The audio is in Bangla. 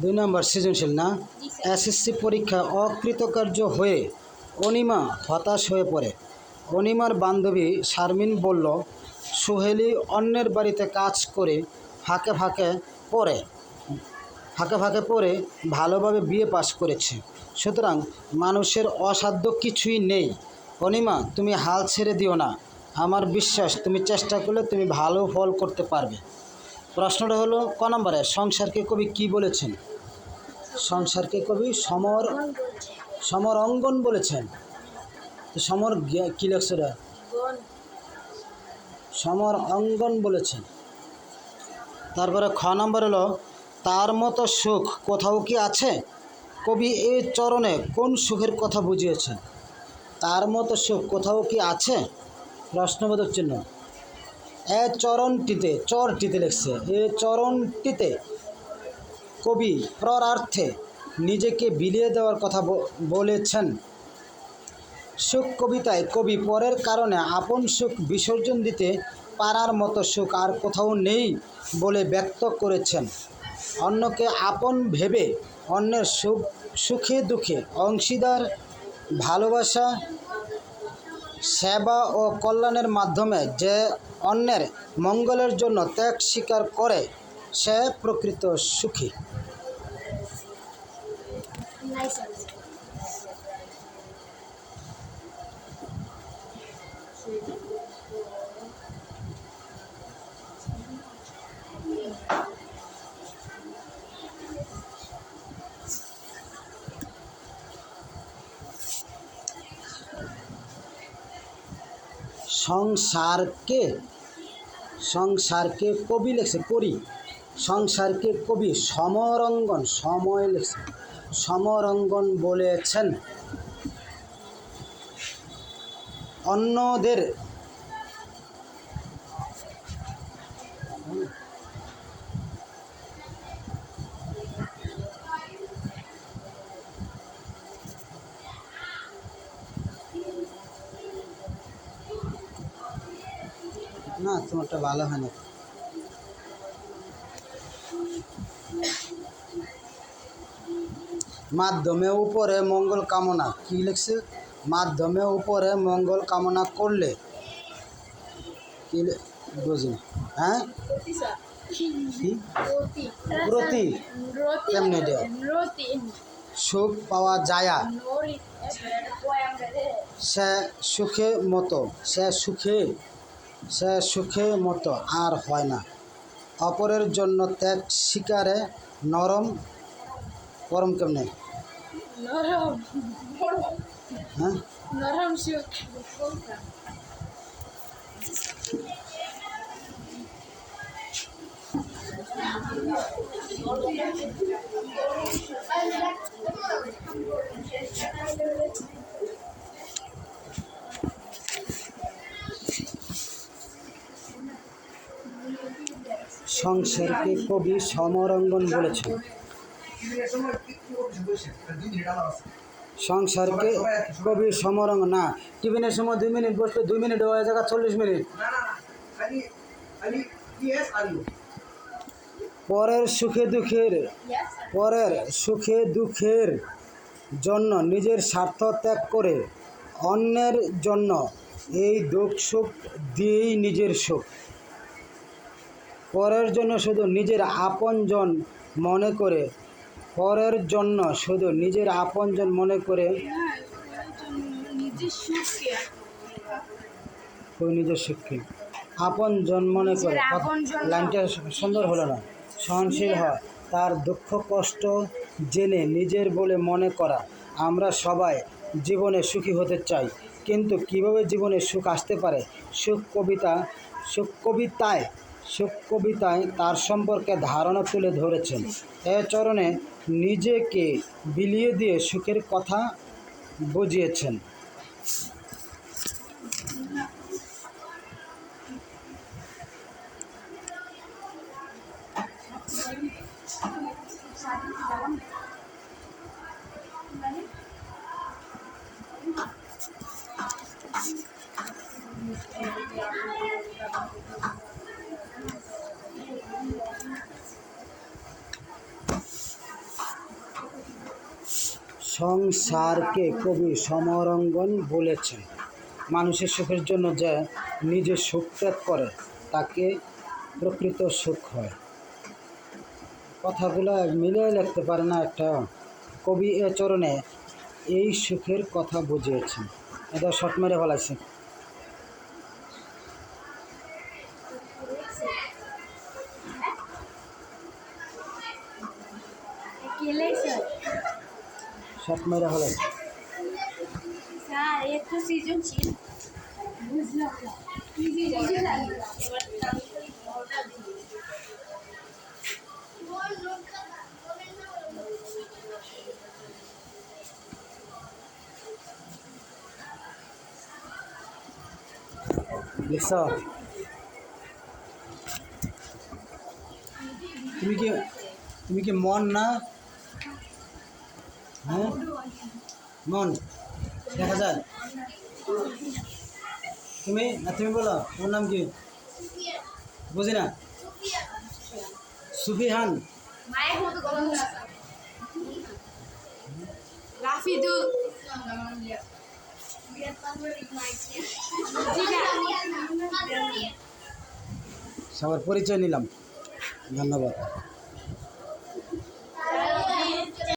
দুই নম্বর সৃজনশীল না? এসএসসি পরীক্ষায় অকৃতকার্য হয়ে অনিমা হতাশ হয়ে পড়ে। অনিমার বান্ধবী শারমিন বলল সুহেলি অন্যের বাড়িতে কাজ করে ফাঁকে ফাঁকে পড়ে ফাঁকে ফাঁকে পড়ে ভালোভাবে বিয়ে পাশ করেছে। সুতরাং মানুষের অসাধ্য কিছুই নেই। অনিমা তুমি হাল ছেড়ে দিও না। আমার বিশ্বাস তুমি চেষ্টা করলে তুমি ভালো ফল করতে পারবে। প্রশ্নটা হলো, ক নম্বরে, সংসারকে কবি কি বলেছেন? সংসারকে কবি সমর সমর অঙ্গন বলেছেন। তো সমর কি লেখছে সমর অঙ্গন বলেছেন। তারপরে খ নম্বর হলো, তার মতো সুখ কোথাও কি আছে? কবি এই চরণে কোন সুখের কথা বুঝিয়েছেন? তার মতো সুখ কোথাও কি আছে? প্রশ্নবোধক চিহ্ন। এ চরণটিতে, চরটিতে লিখছে, এ চরণটিতে কবি প্ররার্থে নিজেকে বিলিয়ে দেওয়ার কথা বলেছেন। সুখ কবিতায় কবি পরের কারণে আপন সুখ বিসর্জন দিতে পারার মতো সুখ আর কোথাও নেই বলে ব্যক্ত করেছেন। অন্যকে আপন ভেবে অন্যের সুখ, সুখে দুঃখে অংশীদার ভালোবাসা সেবা ও কল্যাণের মাধ্যমে যে অন্যের মঙ্গলের জন্য ত্যাগ স্বীকার করে সে প্রকৃত সুখী। সংসারকে সংসারকে কবি লেখছে করি। সংসারকে কবি সমরঙ্গন সময় লেখছে। সমরঙ্গন বলেছেন অন্যদের না, তোমারটা ভালো হয় না মাধ্যমে উপরে মঙ্গল কামনা। কি লিখছে? মাধ্যমে উপরে মঙ্গল কামনা করলে। কি বুঝি হ্যাঁ? সুখ পাওয়া যায়। সে সুখে মতো। সে সুখে সে সুখে মতো আর হয় না। অপরের জন্য ত্যাগ শিকারে নরম পরম কেমনে? নরম হ্যাঁ? নরম সুখ। সংসারকে কবি সমরঙ্গন বলেছেন। সংসারকে কবি সমরঙ্গ না, টিফিনের সময় দুই মিনিট বসলে দুই মিনিট হয়ে জায়গা চল্লিশ মিনিট। পরের সুখে দুঃখের, পরের সুখে দুঃখের জন্য নিজের স্বার্থ ত্যাগ করে অন্যের জন্য এই দুঃখ সুখ দিয়েই নিজের সুখ। পরের জন্য শুধু নিজের আপনজন মনে করে পরের জন্য শুধু নিজের আপনজন মনে করে। ওই নিজের সুখকে আপনজন মনে করে। লাইনটা সুন্দর হলো না? সহনশীল হয়। তার দুঃখ কষ্ট জেনে নিজের বলে মনে করা। আমরা সবাই জীবনে সুখী হতে চাই। কিন্তু কীভাবে জীবনে সুখ আসতে পারে? সুখ কবিতা সুখ কবিতায় সুখ কবিতায় তার সম্পর্কে ধারণা তুলে ধরেছেন এ চরণে নিজেকে বিলিয়ে দিয়ে সুখের কথা বুঝিয়েছেন Thank you. সংসারকে কবি সমরঙ্গন বলেছেন। মানুষের সুখের জন্য যে নিজে সুখ ত্যাগ করে, তাকে প্রকৃত সুখ হয়। কথাগুলো মিলে লিখতে পারে না একটা কবি এ চরণে, এই সুখের কথা বুঝিয়েছেন। এটা শট মেরে ফেলাইছে। মেরে ফেলাইছে স্যার এর তো সৃজনশীল বুঝলাম না কি সৃজনশীল লিখছ তুমি কি তুমি কি মন না হ্যাঁ? মন দেখা যায় তুমি না তুমি বলো তোমার নাম কি? বুঝি না। সুফিহান। মায়ের মতো গরম রাফিদু। সবার পরিচয় নিলাম। ধন্যবাদ।